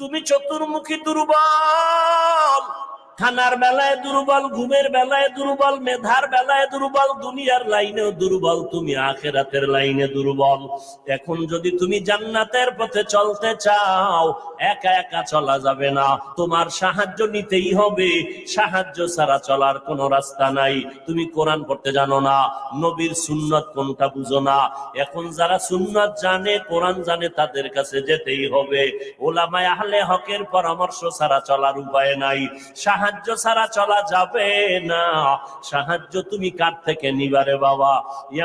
তুমি চতুর্মুখী দুর্বল। খানার বেলায় দুর্বল, ঘুমের বেলায় দুর্বল, মেধার বেলায় দুর্বল, দুনিয়ার লাইনেও দুর্বল, তুমি আখেরাতের লাইনে দুর্বল। এখন যদি তুমি জান্নাতের পথে চলতে চাও, একা একা চলা যাবে না। তোমার সাহায্য নিতেই হবে। সাহায্য ছাড়া চলার কোনো রাস্তা নাই। তুমি কোরআন পড়তে জানো না। নবীর সুন্নত কোনটা বুঝো না। এখন যারা সুন্নত জানে, কোরআন জানে, তাদের কাছে যেতেই হবে। ওলামায় আহলে হকের পরামর্শ ছাড়া চলার উপায় নাই। সাহায্য ছাড়া চলা যাবে না। সাহায্য তুমি কার থেকে নিবারে বাবা?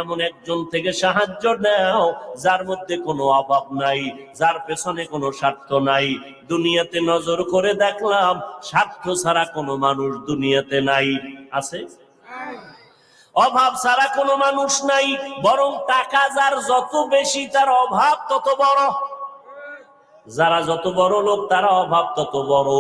এমন একজন থেকে সাহায্য নাও, যার মধ্যে কোনো অভাব নাই, যার পেছনে কোনো স্বার্থ নাই। দুনিয়াতে নজর করে দেখলাম, স্বার্থ ছাড়া কোনো মানুষ দুনিয়াতে নাই। আছে? অভাব ছাড়া কোনো মানুষ নাই, বরং টাকা যার যত বেশি তার অভাব তত বড়। যারা যত বড় লোক, তারা অভাব তত বড়।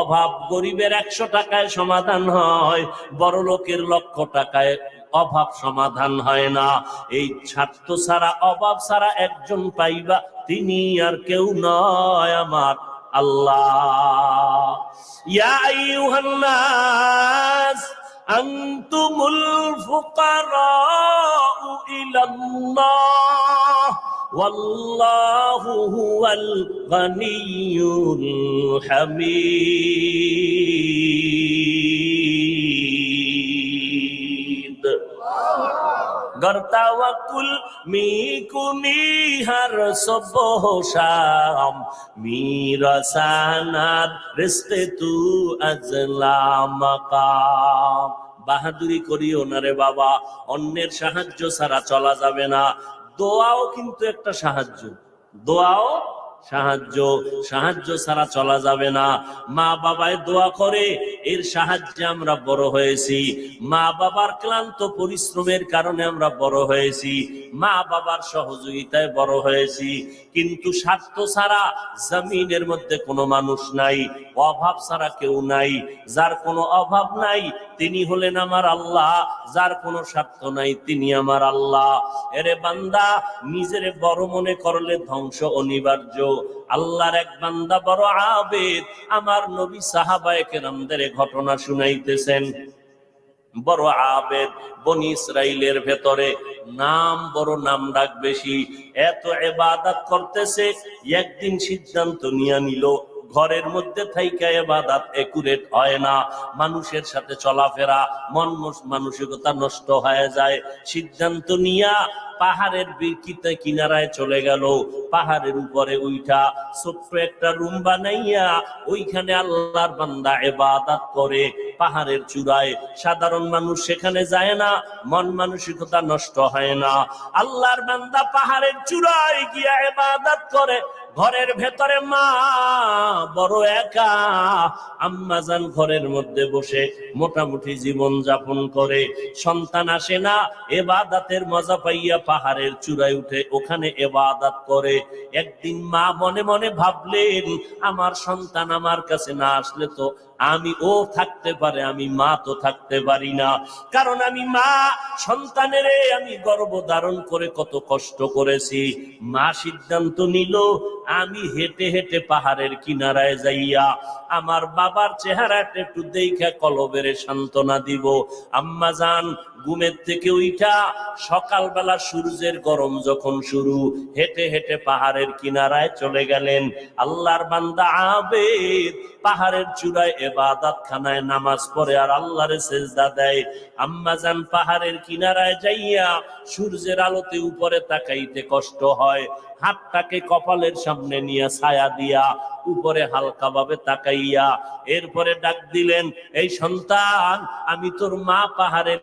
অভাব গরিবের একশো টাকায় সমাধান হয়, বড় লোকের লক্ষ টাকায় অভাব সমাধান হয় না। এই স্বার্থ ছাড়া, অভাব ছাড়া একজন পাইবা, তিনি আর কেউ নয় আমার আল্লাহ। ইয়া আইয়ুহান أنتم الفقراء إلى الله والله هو الغني الحميد. হার মিরসানাত রিস্তে তু বাহাদুরি করি ওনারে বাবা, অন্যের সাহায্য ছাড়া চলা যাবে না। দোয়াও কিন্তু একটা সাহায্য। দোয়াও সাহায্য সাহায্য ছাড়া চলা যাবে না। মা বাবায় দোয়া করে, এর সাহায্যে আমরা বড় হয়েছি। মা বাবার ক্লান্ত পরিশ্রমের কারণে আমরা বড় হয়েছি। মা বাবার সহযোগিতায় বড় হয়েছি। কিন্তু স্বার্থ ছাড়া জমিনের মধ্যে কোনো মানুষ নাই, অভাব ছাড়া কেউ নাই। যার কোনো অভাব নাই, তিনি হলেন আমার আল্লাহ। যার কোনো স্বার্থ নাই, তিনি আমার আল্লাহ। এরে বান্দা, নিজের বড় মনে করলে ধ্বংস অনিবার্য। আল্লাহর এক বান্দা বড় আবেদ, আমার নবী সাহাবায়ে কেরামদের ঘটনা শুনাইতেছেন। বড় আবেদ, বনি ইসরাইলের ভেতরে নাম বড় নাম ডাক বেশি, এত এবাদাত করতেছে, একদিন সিদ্ধান্ত নিয়ে নিল, ঘরের মধ্যে থাইকা এবাদাত একুরেট হয় না, মানুষের সাথে চলাফেরা, মন মানসিকতা নষ্ট হয়ে যায়। সিদ্ধান্ত নিয়া পাহাড়ের বিকিতে কিনারায় চলে গেল। পাহাড়ের উপরে উইঠা ছোট্ট একটা রুম বানাইয়া ওইখানে আল্লাহর বান্দা এবাদাত করে। পাহাড়ের চূড়ায় সাধারণ মানুষ সেখানে যায় না, মন মানসিকতা নষ্ট হয় না। আল্লাহর বান্দা পাহাড়ের চূড়ায় গিয়া এবাদাত করে। ঘরের ভেতরে মা বড় একা। আম্মাজান ঘরের মধ্যে বসে মোটামুটি জীবন যাপন করে। সন্তান আসে না, এবাদাতের মজা পাইয়া পাহাড়ের চূড়ায় উঠে ওখানে এবাদাত করে। একদিন মা মনে মনে ভাবলেন, আমার সন্তান আমার কাছে না আসলে তো আমি ও থাকতে পারে, আমি মা তো থাকতে পারি না। কারণ আমি মা, সন্তানের আমি গর্ব ধারণ করে কত কষ্ট করেছি। মা সিদ্ধান্ত নিল আমি হেঁটে হেঁটে পাহাড়ের কিনারায় যাইয়া আমার বাবার চেহারাটা একটু দেখে কলবের সান্ত্বনা দিব। আম্মা যান ঘুমের থেকে উইঠা সকালবেলা সূর্যের গরম যখন শুরু, হেঁটে হেঁটে পাহাড়ের কিনারায় চলে গেলেন। আল্লাহর বান্দা আবেদ, পাহাড়ের চূড়ায় এবাদাত খানায় নামাজ পড়ে আর আল্লাহরে সেজদা দেয়। আম্মা যান পাহাড়ের কিনারায় যাইয়া সূর্যের আলোতে উপরে তাকাইতে কষ্ট হয়, হাতটাকে কপালের সামনে নিয়ে ছায়া দিয়া উপরে হালকা ভাবে তাকাইয়া এরপরে ডাক দিলেন, এই সন্তান, আমি তোর মা পাহাড়ের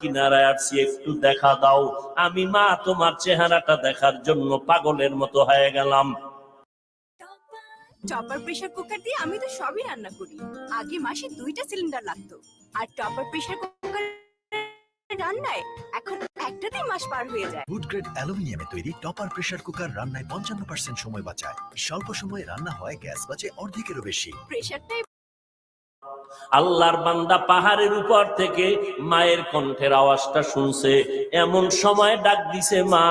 কিনারায় আসছি একটু দেখা দাও। আমি মা তোমার চেহারাটা দেখার জন্য পাগলের মতো হয়ে গেলাম। টপার প্রেসার কুকার দিয়ে আমি তো সবই রান্না করি। আগে মাসে দুইটা সিলিন্ডার লাগতো। আর টপার প্রেসার কুকার রান্নায় এখন একটাতেই মাস পার হয়ে যায়। ফুড গ্রেড অ্যালুমিনিয়ামে তৈরি টপার প্রেসার কুকার রান্নায় পঞ্চান্ন পার্সেন্ট সময় বাঁচায়। স্বল্প সময়ে রান্না হয় গ্যাস বাঁচে অর্ধেকেরও বেশি। প্রেসারটাই আল্লাহর বান্দা পাহাড়ের উপর থেকে মায়ের কণ্ঠের আওয়াজটা শুনছে। এমন সময় ডাক দিছে, মা,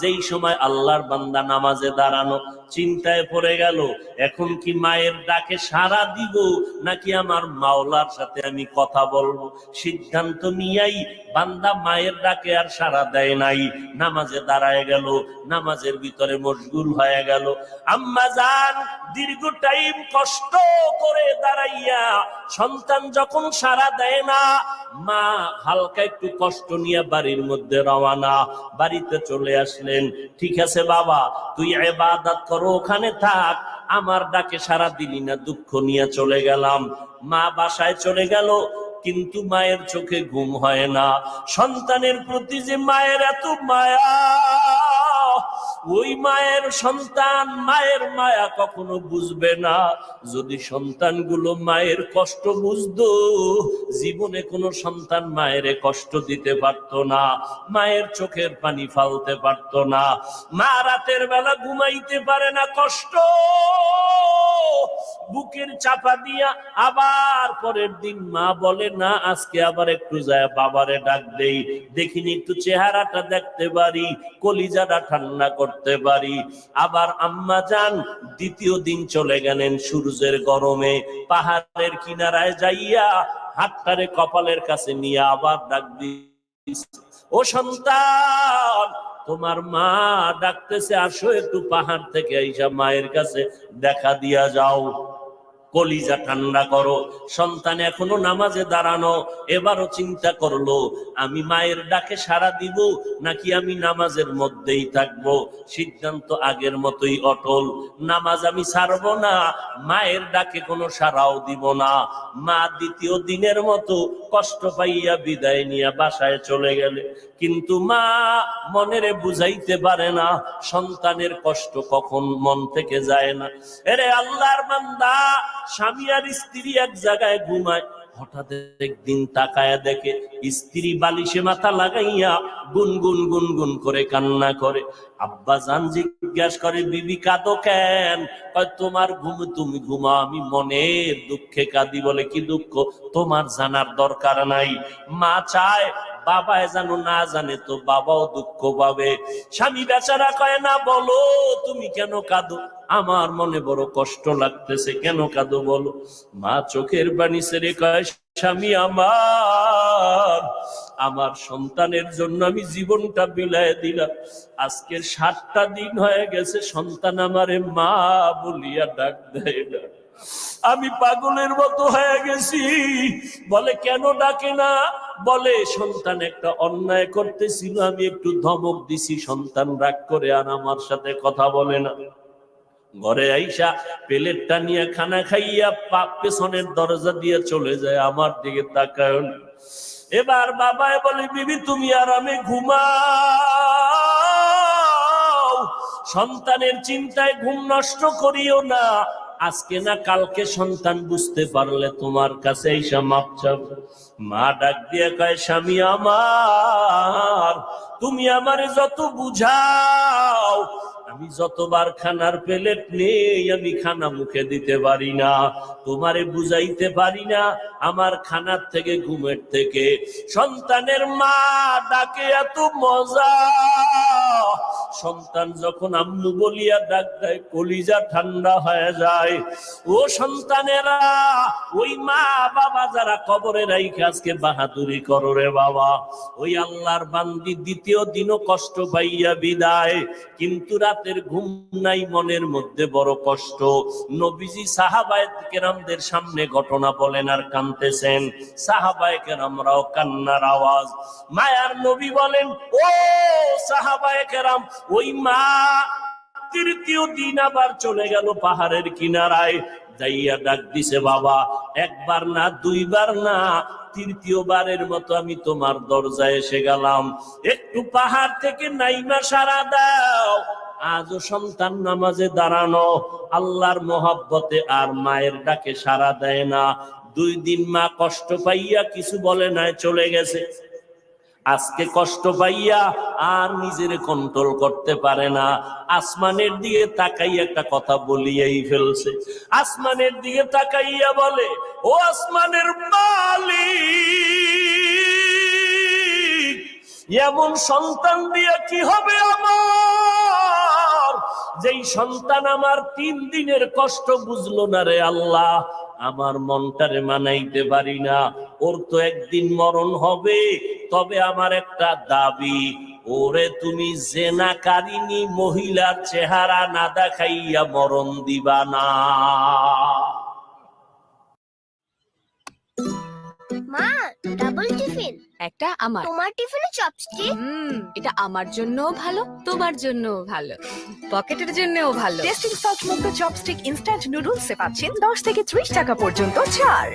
যেই সময় আল্লাহর বান্দা নামাজে দাঁড়ানো চিন্তায় পড়ে গেল, এখন কি মায়ের ডাকে সাড়া দিব, নাকি আমার মাওলার সাথে আমি কথা বলব? সিদ্ধান্ত নিয়াই বান্দা মায়ের ডাকে আর সাড়া দেয় নাই। নামাজে দাঁড়ায় গেল, নামাজের ভিতরে মশগুল হয়ে গেল। আম্মা যান দীর্ঘ টাইম কষ্ট করে দাঁড়াইয়া সন্তান যখন সাড়া দেয় না, মা হালকা একটু কষ্ট নিয়ে বাড়ির মধ্যে রওয়ানা বাড়িতে চলে আসলেন, ঠিক আছে বাবা, তুই এবাদত করো, ওখানে থাক। আমার ডাকে সারা দিলি না দুঃখ নিয়ে চলে গেলাম। মা বাসায় চলে গেল, কিন্তু মায়ের চোখে ঘুম হয় না। সন্তানের প্রতি যে মায়ের এত মায়া ওই মায়ের সন্তান মায়ের মায়া কখনো বুঝবে না। যদি সন্তানগুলো মায়ের কষ্ট বুঝতো, জীবনে কোনো সন্তান মায়ের কষ্ট দিতে পারতো না, মায়ের চোখের পানি ফালতে পারতো না। মা রাতের বেলা ঘুমাইতে পারে না কষ্ট। বুকের চাপা দিয়া আবার পরের দিন মা বলে, না, আজকে আবার একটু যায়, বাবারে ডাক দেই। দেখিনি একটু চেহারাটা দেখতে পারি, কলিজাটা ঠান্ডা করতে পারি। আবার আম্মা যান, দ্বিতীয় দিন চলে গেলেন সূর্যের গরমে। পাহাড়ের কিনারায় যাইয়া হাতটারে কপালের কাছে নিয়ে আবার ডাক ও সন্তান, তোমার মা ডাকতেছে, আসো একটু পাহাড় থেকে এইসব মায়ের কাছে দেখা দিয়া যাও। কলিজা ঠান্ডা করো, সন্তান এখনও নামাজে দাঁড়ানো, এবারও চিন্তা করল, আমি মায়ের ডাকে সাড়া দিব, নাকি আমি নামাজের মধ্যেই থাকব? সিদ্ধান্ত আগের মতোই অটল, নামাজ আমি ছাড়বো না, মায়ের ডাকে কোনো সাড়াও দিব না। মা দ্বিতীয় দিনের মতো কষ্ট পাইয়া বিদায় নিয়ে বাসায় চলে গেলে। কিন্তু মা মনেরে বুঝাইতে পারে না, সন্তানের কষ্ট কখন মন থেকে যায় না। এরে আল্লাহর বান্দা স্বামী আর স্ত্রী এক জায়গায় ঘুমায়, হঠাৎ একদিন তাকায়া দেখে স্ত্রী বালিশে মাথা লাগাইয়া গুনগুন গুনগুন করে কান্না করে। আব্বা জান জিজ্ঞাসা করে, বিবি, কাঁদো কেন? তোমার ঘুম, তুমি ঘুমাও আমি মনের দুঃখে কাঁদি বলে কি দুঃখ? তোমার জানার দরকার নাই। মা চায় বাবায় জানো না জানে তো বাবাও দুঃখ পাবে। স্বামী বেচারা কয়, না, বলো, তুমি কেন কাঁদো? আমার মনে বড় কষ্ট লাগতেছে, কেন কাঁদো বলো? মা চোখের বাণী ছেড়ে কয়, স্বামী আমার আমার সন্তানের জন্য আমি জীবনটা বিলায় দিলাম। আজকের সাতটা দিন হয়ে গেছে, সন্তান আমারে মা বলিয়া ডাক দেয় না। আমি পাগলের মতো হয়ে গেছি। বলে, কেন ডাকে না? বলে, সন্তান একটা অন্যায় করতেছিল, আমি একটু ধমক দিছি, সন্তান রাগ করে আর আমার সাথে কথা বলে না। ঘরে আইসা প্লেটটা নিয়ে খানা খাইয়া পা- পেছনের দরজা দিয়ে চলে যায় আমার দিকে তাকায়। এবার বাবায় বলে, বিবি, তুমি আর আমি ঘুমাও। সন্তানের চিন্তায় ঘুম নষ্ট করিও না। আজকে না কালকে সন্তান বুঝতে পারলে তোমার কাছে মাপ। মা ডাক দিয়ে কয়, স্বামী আমার, তুমি আমার যত বুঝাও, আমি যতবার খানার প্লেট নেই, আমি খানা মুখে দিতে পারি না তোমারে বুঝাইতে পারি না, আমার খানার থেকে, ঘুমের থেকে সন্তানের মা ডাকে, এত মজা সন্তান যখন আম্মু বলিয়া ডাক দেয়, কলিজা ঠান্ডা হয়ে যায়। ও সন্তানেরা, ওই মা বাবা যারা কবরে রাইখে আজকে বাহাদুরি করো রে বাবা। ওই আল্লাহর বান্দি দ্বিতীয় দিনও কষ্ট পাইয়া বিদায়। কিন্তু রাতের ঘুম নাই, মনের মধ্যে বড় কষ্ট। নবীজি সাহাবায়ে কেরামদের সামনে ঘটনা বলেন আর কানতেছেন। সাহাবায়ে কেরামরাও কান্নার আওয়াজ। মায়ার নবী বলেন, ও সাহাবায়ে কেরাম ওই মা তৃতীয় দিন আবার চলে গেল পাহাড়ের কিনারায়, যাইয়া ডাক দিছে, বাবা, একবার না, দুইবার না, তৃতীয়বারের মতো আমি তোমার দরজায় এসে গেলাম। একটু পাহাড় থেকে নাইমা সারা দাও, আজও সন্তান নামাজে দাঁড়ানো, আল্লাহর মহাব্বতে আর মায়ের ডাকে সারা দেয় না। দুই দিন মা কষ্ট পাইয়া কিছু বলে নাই, চলে গেছে। আজকে কষ্ট পাইয়া আর নিজের কন্ট্রোল করতে পারে না। আসমানের দিকে তাকাই একটা কথা বলিয়াই ফেলছে। আসমানের দিকে তাকাইয়া বলে, ও আসমানের মালিক, এমন সন্তান দিয়ে কি হবে আমার? যেই সন্তান আমার তিন দিনের কষ্ট বুঝলো না রে আল্লাহ আমার মনটারে মানাইতে পারি না। ওর তো একদিন মরণ হবে, তবে আমার একটা দাবি, ওরে তুমি জেনাকারিনী মহিলার চেহারা না দেখাইয়া মরণ দিবা না। একটা আমার। তোমার টিফিনে চপস্টিক? হুম এটা আমার জন্যও ভালো তোমার জন্যও ভালো পকেটের জন্যও ভালো। টেস্টিং সল্ট মুক্ত চপস্টিক ইনস্ট্যান্ট নুডলস এ পাচ্ছেন দশ থেকে ত্রিশ টাকা পর্যন্ত ছাড়।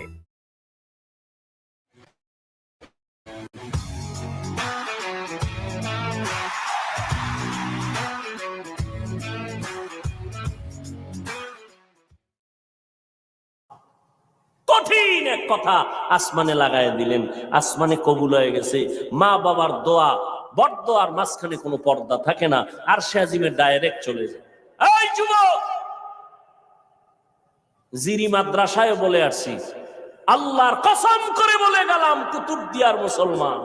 এক কথা, আসমানে লাগায় দিলেন, আসমানে কবুল হয়ে গেছে। মা বাবার দোয়া, বড় দোয়ার মাঝখানে কোনো পর্দা থাকে না, আর সে আজিমে ডাইরেক্ট চলে যায়। জিরি মাদ্রাসায় বলে আসছি, আল্লাহর কসম করে বলে গেলাম কুতুবদিয়ার মুসলমান।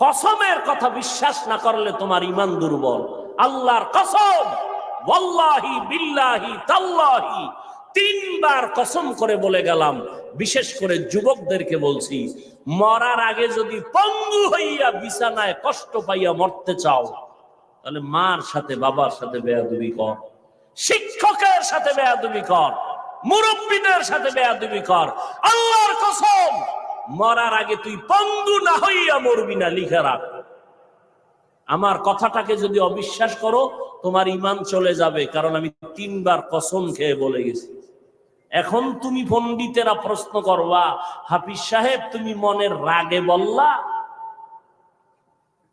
কসমের কথা বিশ্বাস না করলে তোমার ইমান দুর্বল। আল্লাহর কসম, ওয়াল্লাহি বিল্লাহি তাল্লাহি। তিনবার কসম করে বলে গেলাম, বিশেষ করে যুবকদেরকে বলছি, মরার আগে যদি পঙ্গু হইয়া বিছানায় কষ্ট পাইয়া মরতে চাও, তাহলে মার সাথে বাবার সাথে বেয়াদবি কর, শিক্ষকের সাথে বেয়াদবি কর, মুরব্বীদের সাথে বেয়াদবি কর। আল্লাহর কসম, মরার আগে তুই পঙ্গু না হইয়া মরবি না, লিখে রাখ। আমার কথাটাকে যদি অবিশ্বাস করো, তোমার ইমান চলে যাবে, কারণ আমি তিনবার কসম খেয়ে বলে গেছি। এখন তুমি পণ্ডিতেরা প্রশ্ন করবা হাফিজ সাহেব তুমি মনের রাগে বললা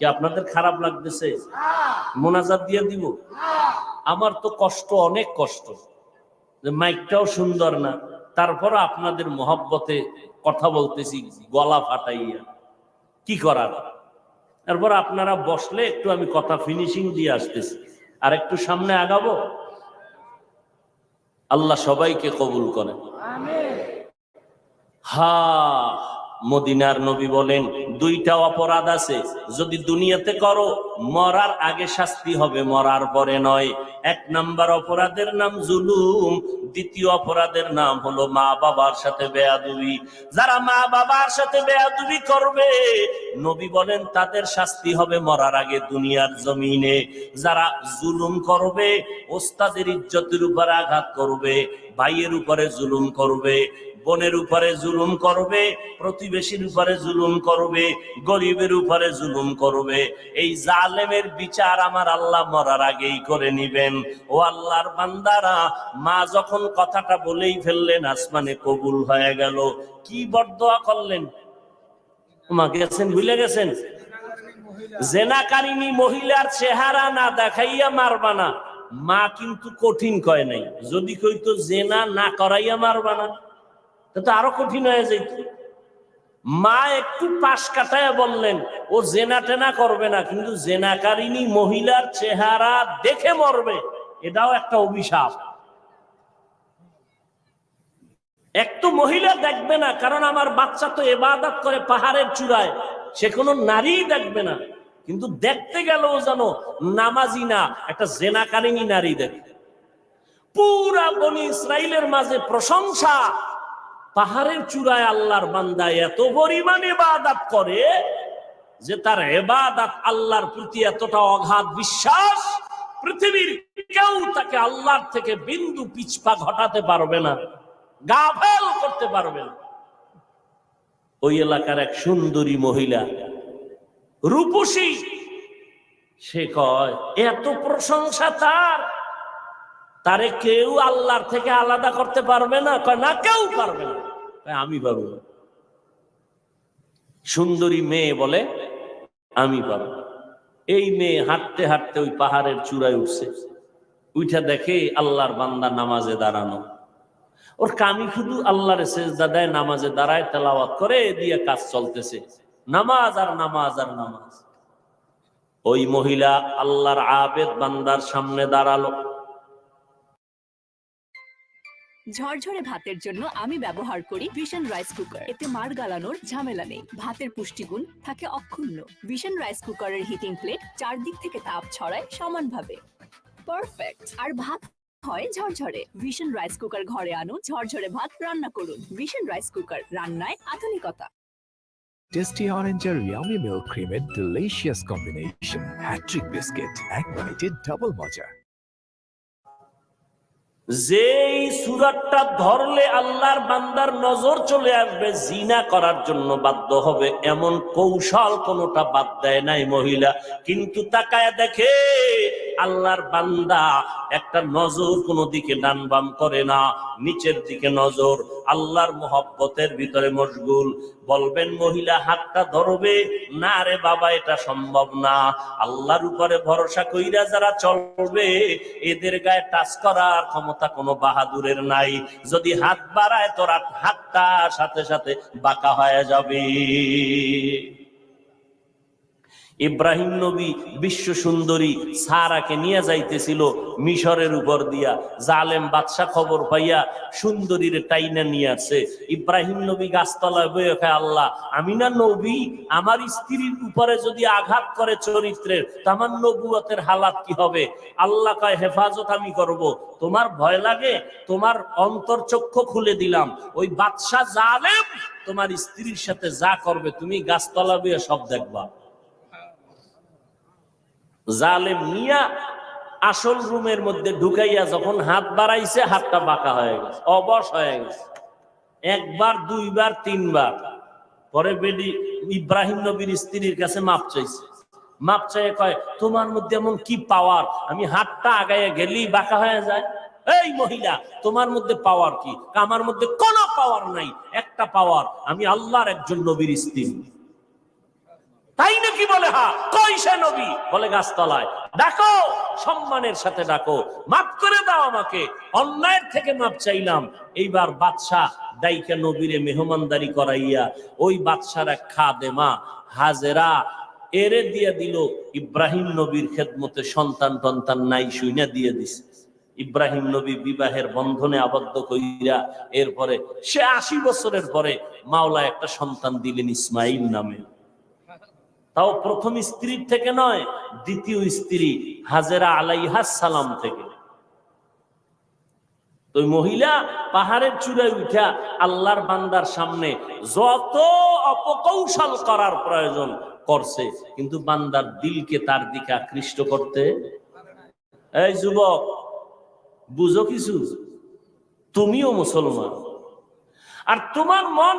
কি আপনাদের খারাপ লাগতেছে? মোনাজাত দিয়ে দিব? আমার তো কষ্ট অনেক কষ্ট। যে মাইকটাও সুন্দর না। তারপর আপনাদের মহব্বতে কথা বলতেছি গলা ফাটাইয়া। কি করার? তারপর আপনারা বসলে একটু আমি কথা ফিনিশিং দিয়ে আসতেছি। আর একটু সামনে আগাবো? আল্লাহ সবাইকে কবুল করেন। হা মদিনার নবী বলেন, দুইটা অপরাধ আছে। যদি দুনিয়াতে করো, মরার আগে শাস্তি হবে, মরার পরে নয়। এক নাম্বার অপরাধের নাম জুলুম, দ্বিতীয় অপরাধের নাম হলো মা বাবার সাথে বেয়াদুবি। যারা মা বাবার সাথে বেয়াদুবি করবে, নবী বলেন, তাদের শাস্তি হবে মরার আগে দুনিয়ার জমিনে। যারা জুলুম করবে, ওস্তাদের ইজ্জতের উপর আঘাত করবে, ভাইয়ের উপরে জুলুম করবে। বোনের উপরে জুলুম করবে, প্রতিবেশীর উপরে জুলুম করবে, গরিবের উপরে জুলুম করবে। এই জালেমের বিচার আমার আল্লাহ মরার আগেই করে নিবেন। ও আল্লাহর বান্দারা, মা যখন কথাটা বলেই ফেললেন, আসমানে কবুল হয়ে গেল। কি বরদোয়া করলেন? মা গেছেন, ভুলে গেছেন? জেনাকারিনী মহিলার চেহারা না দেখাইয়া মারবা না। মা কিন্তু কঠিন কয় নাই। যদি কইতো জেনা না করাইয়া মারবা না। তা আরও কঠিন হয়ে যেত মা একটু পাশ কাটায় বললেন, ও জেনা টেনা করবে না, কিন্তু জেনাকারিনী মহিলার চেহারা দেখে মরবে। এটাও একটা অভিশাপ। এক তো মহিলা দেখবে না, কারণ আমার বাচ্চা তো এবাদত করে পাহাড়ের চূড়ায়, সে কোনো নারী দেখবে না। কিন্তু দেখতে গেলেও যেন নামাজি না, একটা জেনাকারিনী নারী দেখবে। পুরা বনি ইসরাইলের মাঝে প্রশংসা পাহাড়ের চূড়ায় আল্লাহর বান্দা এত পরিমাণ এবাদাত করে যে তার এবাদাত আল্লাহর প্রতি এতটা অগাধ বিশ্বাস, পৃথিবীর কেউ তাকে আল্লাহর থেকে বিন্দু পিছপা ঘটাতে পারবে না গাফেল করতে পারবে না। ওই এলাকার এক সুন্দরী মহিলা, রূপসী, সে কয়, এত প্রশংসা তার। তারে কেউ আল্লাহর থেকে আলাদা করতে পারবে না। কয়, না, কেউ পারবে না। আমি পারব না। সুন্দরী মেয়ে বলে আমি পারব এই মেয়ে হাঁটতে হাঁটতে ওই পাহাড়ের চূড়ায় উঠছে। উঠা দেখে আল্লাহর বান্দা নামাজে দাঁড়ানো। ওর কামি শুধু আল্লাহর সেজদা দেয়, নামাজে দাঁড়ায়, তেলাওয়াত করে, দিয়ে কাজ চলতেছে। নামাজ আর নামাজ আর নামাজ। ওই মহিলা আল্লাহর আবেদ বান্দার সামনে দাঁড়াল। ঝরঝরে ভাতের জন্য আমি ব্যবহার করি ভিশন রাইস কুকার এতে মার গালানোর ঝামেলা নেই। ভাতের পুষ্টিগুণ থাকে অক্ষুণ্ণ। ভিশন রাইস কুকারের হিটিং প্লেট চারদিক থেকে তাপ ছড়ায় সমানভাবে। পারফেক্ট আর ভাত হয় ঝরঝরে। ভিশন রাইস কুকার ঘরে আনুন, ঝরঝরে ভাত রান্না করুন। ভিশন রাইস কুকার রান্নায় আধুনিকতা। টেস্টি অরেঞ্জের ইয়ামি মিল্ক ক্রিমের delicious combination hat trick biscuit এক বাইটে ডাবল মজা যেই সুরাতটা ধরলে আল্লাহর বান্দার নজর চলে আসবে, জিনা করার জন্য বাধ্য হবে। এমন কৌশল কোনোটা বাদ দেয় নাই মহিলা। কিন্তু তাকায় দেখে আল্লাহর বান্দা একটা নজর কোনো দিকে ডান বাম করে না, নিচের দিকে নজর। আল্লাহর মোহব্বতের ভিতরে মশগুল। বলবেন, মহিলা, হাতটা ধরবে? না রে বাবা, এটা সম্ভব না। আল্লাহর উপরে ভরসা কইরা যারা চলবে, এদের গায়ে টাচ করার ক্ষমতা কোনো বাহাদুরের নাই। যদি হাত বাড়ায়, তোরা হাতটা সাথে সাথে বাঁকা হয়ে যাবে। ইব্রাহিম নবী বিশ্ব সুন্দরী সারাকে নিয়ে যাইতেছিল মিশরের উপর দিয়া। জালেম বাদশা খবর পাইয়া সুন্দরীর টাইনা নিয়ে আসছে ইব্রাহিম নবী গাছতলায় বয়ে খায় আল্লাহ, আমি না নবী, আমার স্ত্রীর উপরে যদি আঘাত করে চরিত্রের, তো আমার নবুয়তের হালাত কি হবে? আল্লাহ কয়, হেফাজত আমি করব। তোমার ভয় লাগে, তোমার অন্তর্চক্ষু খুলে দিলাম। ওই বাদশা জালেম তোমার স্ত্রীর সাথে যা করবে, তুমি গাছতলা বয়ে সব দেখবা। জালেম মিয়া আসল রুমের মধ্যে ঢুকাইয়া যখন হাত বাড়াইছে, হাতটা বাঁকা হয়ে গেছে, অবশ হয়ে গেছে। একবার, দুইবার, তিনবার। পরে বেডি ইব্রাহিম নবীর স্ত্রীর কাছে মাপ চাইছে। মাপ চাইয়ে কয়, তোমার মধ্যে এমন কি পাওয়ার আমি হাতটা আগাইয়া গেলেই বাঁকা হয়ে যায়? এই মহিলা, তোমার মধ্যে পাওয়ার কি? আমার মধ্যে কোনো পাওয়ার নাই। একটা পাওয়ার আমি আল্লাহর একজন নবীর স্ত্রী। তাই নাকি বলে, হা, কই সে নবী? বলে গাছতলায়, ডাকো, সম্মানের সাথে ডাকো, মাফ করে দাও আমাকে, অন্যায়ের থেকে মাপ চাইলাম। এইবার বাদশাহ দাইকা নবীরে মেহমানদারি করাইয়া ওই বাদশার এক খাদেমা হাজেরা, এরে দিয়ে দিল, ইব্রাহিম নবীর খেদমতে সন্তান টন্তান নাই শুইনা দিয়ে দিছে। ইব্রাহিম নবী বিবাহের বন্ধনে আবদ্ধ কইরা এরপরে সে আশি বছরের পরে মাওলা একটা সন্তান দিলেন ইসমাইল নামে। তাও প্রথম স্ত্রীর থেকে নয়, দ্বিতীয় স্ত্রী, হাজেরা আলাইহা সালাম থেকে। তো মহিলা পাহাড়ের চূড়ায় উঠা আল্লাহর বান্দার সামনে যত অপকৌশল করার প্রয়োজন করছে, কিন্তু বান্দার দিলকে তার দিকে আকৃষ্ট করতে এই যুবক, বুঝো কিছু? তুমিও মুসলমান। আর তোমার মন